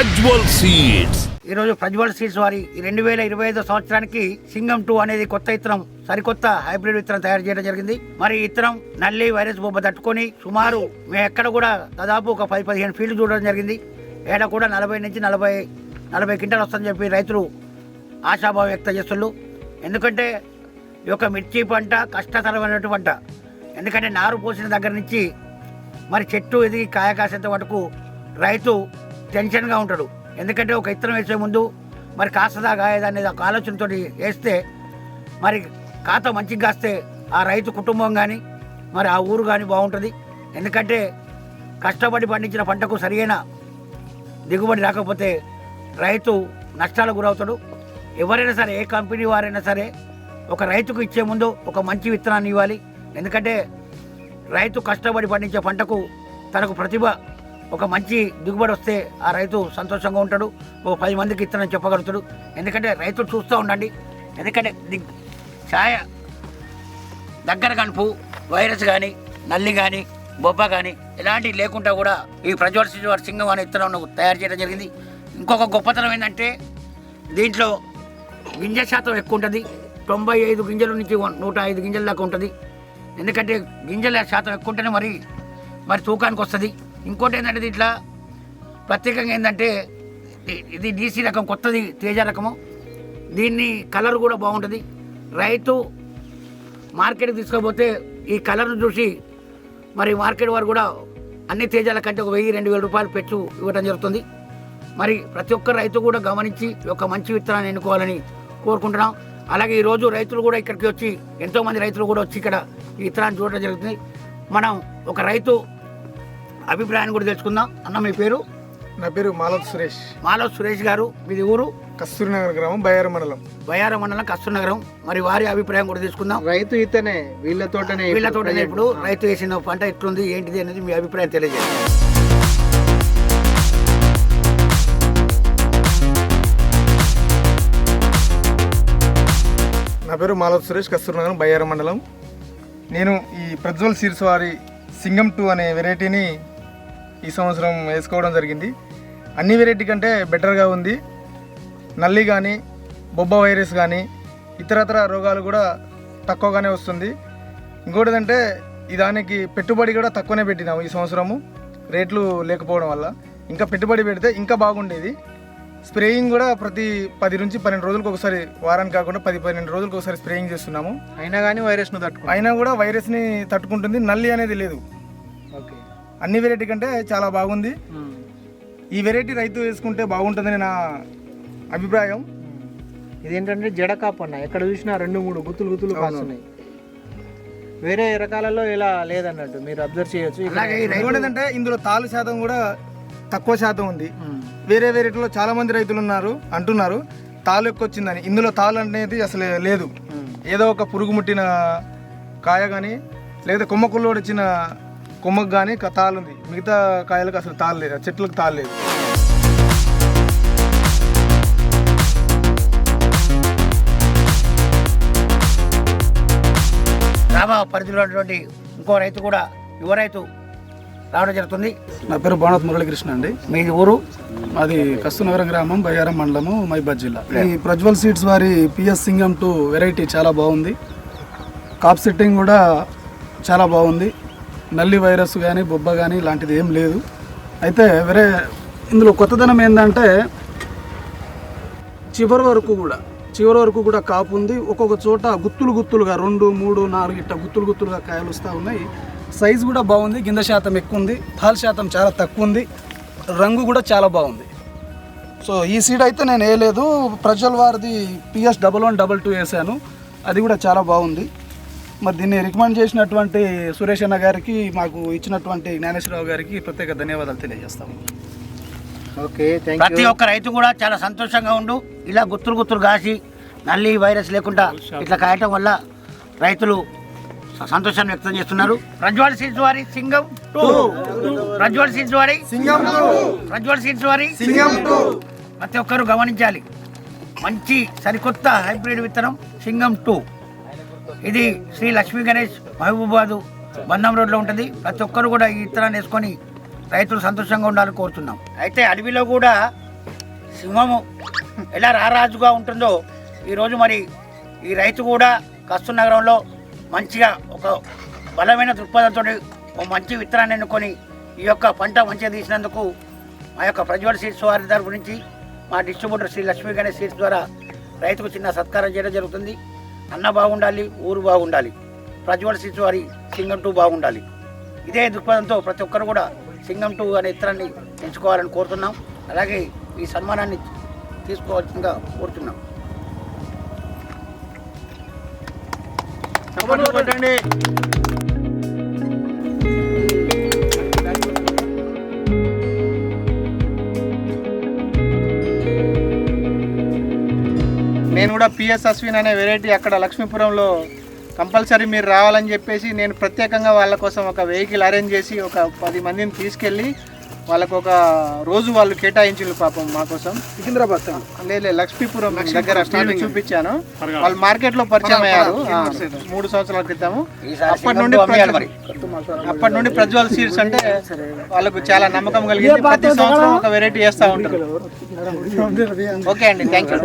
Prajwal seeds. ఈరోజు Prajwal seeds వారి రెండు వేల ఇరవై ఐదో సంవత్సరానికి సింగం టూ అనేది కొత్త ఇత్తనం సరికొత్త హైబ్రిడ్ విత్తనం తయారు చేయడం జరిగింది. మరి ఇత్తనం నల్లి వైరస్ బొబ్బ తట్టుకొని సుమారు మేము ఎక్కడ కూడా దాదాపు ఒక పది పదిహేను ఫీల్డ్ చూడడం జరిగింది. ఏడ కూడా నలభై నుంచి నలభై నలభై క్వింటల్ వస్తుందని చెప్పి రైతులు ఆశాభావం వ్యక్తం చేస్తున్నారు. ఎందుకంటే ఈ యొక్క మిర్చి పంట కష్టతరమైనటువంటి పంట. ఎందుకంటే నారు పోసిన దగ్గర నుంచి మరి చెట్టు ఎదిగి కాయ కాసేంత వరకు రైతు టెన్షన్గా ఉంటాడు. ఎందుకంటే ఒక ఇత్తనం వేసే ముందు మరి కాస్తదా కాయదా అనేది ఒక ఆలోచనతో వేస్తే మరి ఖాతా మంచిగా కాస్తే ఆ రైతు కుటుంబం కానీ మరి ఆ ఊరు కానీ బాగుంటుంది. ఎందుకంటే కష్టపడి పండించిన పంటకు సరియైన దిగుబడి రాకపోతే రైతు నష్టాలకు గురవుతాడు. ఎవరైనా సరే ఏ కంపెనీ వారైనా సరే ఒక రైతుకు ఇచ్చే ముందు ఒక మంచి విత్తనాన్ని ఇవ్వాలి. ఎందుకంటే రైతు కష్టపడి పండించే పంటకు తనకు ప్రతిభ ఒక మంచి దిగుబడి వస్తే ఆ రైతు సంతోషంగా ఉంటాడు. ఓ పది మందికి ఇత్తనం చెప్పగలుగుతాడు. ఎందుకంటే రైతులు చూస్తూ ఉండండి. ఎందుకంటే ఛాయ దగ్గర కనుపు వైరస్ కానీ నల్లి కానీ బొబ్బ కానీ ఇలాంటివి లేకుండా కూడా ఈ ప్రజ్వల్ సింగం అనే ఇత్తనం తయారు చేయడం జరిగింది. ఇంకొక గొప్పతనం ఏంటంటే దీంట్లో గింజ శాతం ఎక్కువ ఉంటుంది. తొంభై ఐదు గింజల నుంచి నూట ఐదు గింజల దాకా ఉంటుంది. ఎందుకంటే గింజల శాతం ఎక్కువ ఉంటేనే మరి మరి తూకానికి వస్తుంది. ఇంకోటి ఏంటంటే దీంట్లో ప్రత్యేకంగా ఏంటంటే ఇది- డీసీ రకం కొత్తది తేజ రకము. దీన్ని కలర్ కూడా బాగుంటుంది. రైతు మార్కెట్కి తీసుకోపోతే ఈ కలర్ను చూసి మరి మార్కెట్ వారు కూడా అన్ని తేజాల కంటే ఒక వెయ్యి రెండు వేల రూపాయలు పెట్టు ఇవ్వడం జరుగుతుంది. మరి ప్రతి ఒక్క రైతు కూడా గమనించి ఒక మంచి విత్తనాన్ని ఎన్నుకోవాలని కోరుకుంటున్నాం. అలాగే ఈరోజు రైతులు కూడా ఇక్కడికి వచ్చి ఎంతోమంది రైతులు కూడా వచ్చి ఇక్కడ ఈ విత్తనాన్ని చూడడం జరుగుతుంది. మనం ఒక రైతు అభిప్రాయాన్ని కూడా తెలుసుకుందాం. అన్న మీ పేరు? నా పేరు మాలత్ సురేష్. మాలవ్ సురేష్ గారు మీది ఊరు? కస్తూరినగర్ గ్రామం బయ్యారం మండలం. బయార మండలం కస్తూర్నగరం మరి వారి అభిప్రాయం కూడా తీసుకుందాం రైతు ఇతనే వీళ్ళ తోటనే వీళ్ళతో ఇప్పుడు రైతు వేసిన పంట ఎట్లుంది ఏంటిది అనేది మీ అభిప్రాయం తెలియజేయండి. నా పేరు మాలత్ సురేష్ కస్తూరినగరం బయ్యారం మండలం. నేను ఈ ప్రజ్వల్ సీడ్స్ వారి సింగం టూ అనే వెరైటీని ఈ సంవత్సరం వేసుకోవడం జరిగింది. అన్ని వెరైటీ కంటే బెటర్గా ఉంది. నల్లి కానీ బొబ్బ వైరస్ కానీ ఇతరతర రోగాలు కూడా తక్కువగానే వస్తుంది. ఇంకోటి ఏంటంటే ఈ దానికి పెట్టుబడి కూడా తక్కువనే పెట్టినాము ఈ సంవత్సరము రేట్లు లేకపోవడం వల్ల. ఇంకా పెట్టుబడి పెడితే ఇంకా బాగుండేది. స్ప్రేయింగ్ కూడా ప్రతి పది నుంచి పన్నెండు రోజులకు ఒకసారి వారానికి కాకుండా పది పన్నెండు రోజులకు ఒకసారి స్ప్రేయింగ్ చేస్తున్నాము. అయినా కానీ వైరస్ను తట్టుకో అయినా కూడా వైరస్ని తట్టుకుంటుంది నల్లి అనేది లేదు. ఓకే. అన్ని వెరైటీ కంటే చాలా బాగుంది. ఈ వెరైటీ రైతు వేసుకుంటే బాగుంటుందని నా అభిప్రాయం. ఇదేంటంటే జడ కాపు అన్న. ఎక్కడ చూసినా రెండు మూడు గుత్తులు గుత్తులు. కాస్తున్నాయి. వేరే రకాలలో ఇలా లేదన్నట్టు మీరు అబ్జర్వ్ చేయొచ్చు. ఏంటంటే ఇందులో తాలు శాతం కూడా తక్కువ శాతం ఉంది. ఉమ్. వేరే వెరైటీలో చాలా మంది రైతులు ఉన్నారు అంటున్నారు. తాలు ఎక్కువ వచ్చిందని. ఇందులో తాలు అనేది అసలు లేదు. ఏదో ఒక పురుగు ముట్టిన కాయ కానీ లేదా కొమ్మకుల్లో వచ్చిన కొమ్మకు కానీ తాలు ఉంది మిగతా కాయలకు అసలు తాలు లేదు ఆ చెట్లకు తాలు లేదు గ్రామ పరిధిలో ఉన్నటువంటి ఇంకో రైతు కూడా యువ రైతు రావడం జరుగుతుంది. నా పేరు బాణత్ మురళీకృష్ణ అండి. మీది ఊరు? మాది కస్తూనగరం గ్రామం బయ్యారం మండలము మైబాద్ జిల్లా. ఈ ప్రజ్వల్ సీడ్స్ వారి పిఎస్ సింగం టూ వెరైటీ చాలా బాగుంది. కాప్ సెట్టింగ్ కూడా చాలా బాగుంది. నల్లి వైరస్ కానీ బొబ్బ కానీ ఇలాంటిది ఏం లేదు. అయితే వేరే ఇందులో కొత్తదనం ఏంటంటే చివరి వరకు కూడా చివరి వరకు కూడా కాపు ఉంది. ఒక్కొక్క చోట గుత్తులు గుత్తులుగా రెండు మూడు నాలుగు ఇట్ట గుత్తులు గుత్తులుగా కాయలు వస్తూ ఉన్నాయి. సైజు కూడా బాగుంది గింజ శాతం ఎక్కువ ఉంది పాల శాతం చాలా తక్కువ ఉంది రంగు కూడా చాలా బాగుంది. సో ఈ సీడ్ అయితే నేను వేయలేదు. ప్రజల వారిది PS double one double two వేసాను. అది కూడా చాలా బాగుంది. మరి దీన్ని రికమెండ్ చేసినటువంటి సురేష్ అన్న గారికి మాకు ఇచ్చినటువంటి జ్ఞానేశ్వరరావు గారికి ప్రత్యేక ధన్యవాదాలు తెలియజేస్తాము. ఓకే ప్రతి ఒక్క రైతు కూడా చాలా సంతోషంగా ఉండు. ఇలా గుత్తులు గుత్తులు కాసి నల్లి వైరస్ లేకుండా ఇట్లా కాయటం వల్ల రైతులు సంతోషాన్ని వ్యక్తం చేస్తున్నారు. ప్రజ్వల్ సీడ్స్ వారి సింగం టూ. ప్రజ్వల్ సీడ్స్ వారి సింగం ప్రజ్వల్ సీడ్స్ వారి సింగం ప్రతి ఒక్కరు గమనించాలి. మంచి సరికొత్త హైబ్రిడ్ విత్తనం సింగం టూ. ఇది శ్రీ లక్ష్మీ గణేష్ మహబూబాదు బంధం రోడ్లో ఉంటుంది. ప్రతి ఒక్కరు కూడా ఈ విత్తనాన్ని వేసుకొని రైతులు సంతోషంగా ఉండాలని కోరుతున్నాం. అయితే అడవిలో కూడా సింహము ఎలా రారాజుగా ఉంటుందో ఈరోజు మరి ఈ రైతు కూడా కస్తూర్ నగరంలో మంచిగా ఒక బలమైన దృక్పథంతో ఒక మంచి విత్తనాన్ని ఎన్నుకొని ఈ యొక్క పంట మంచిగా తీసినందుకు మా యొక్క ప్రజ్వల్ సీడ్స్ వారి తరపు నుంచి మా డిస్ట్రిబ్యూటర్ శ్రీ లక్ష్మీ గణేష్ సీడ్స్ ద్వారా రైతుకు చిన్న సత్కారం చేయడం జరుగుతుంది. అన్న బాగుండాలి ఊరు బాగుండాలి ప్రజ్వల్ శిశు వారి సింగం టూ బాగుండాలి. ఇదే దృక్పథంతో ప్రతి ఒక్కరు కూడా సింగం టూ అనే ఇతరాన్ని ఎంచుకోవాలని కోరుతున్నాం. అలాగే ఈ సన్మానాన్ని తీసుకోవాల్సిందిగా కోరుతున్నాం. చప్పట్లు నేను కూడా పిఎస్ అశ్విన్ అనే వెరైటీ అక్కడ లక్ష్మీపురంలో కంపల్సరీ మీరు రావాలని చెప్పేసి నేను ప్రత్యేకంగా వాళ్ళ కోసం ఒక వెహికల్ అరేంజ్ చేసి ఒక పది మందిని తీసుకెళ్ళి వాళ్ళకు ఒక రోజు వాళ్ళు కేటాయించారు పాపం మా కోసం. సికింద్రాబాద్ లేదు లక్ష్మీపురం దగ్గర స్టార్టింగ్ చూపించాను. వాళ్ళు మార్కెట్లో పరిచయం అయ్యారు. మూడు సంవత్సరాల క్రితము. అప్పటి నుండి అప్పటి నుండి ప్రజ్వల్ సీడ్స్ అంటే వాళ్ళకు చాలా నమ్మకం కలిగింది. ప్రతి సంవత్సరం ఒక వెరైటీ చేస్తూ ఉంటారు. ఓకే అండి థ్యాంక్ యూ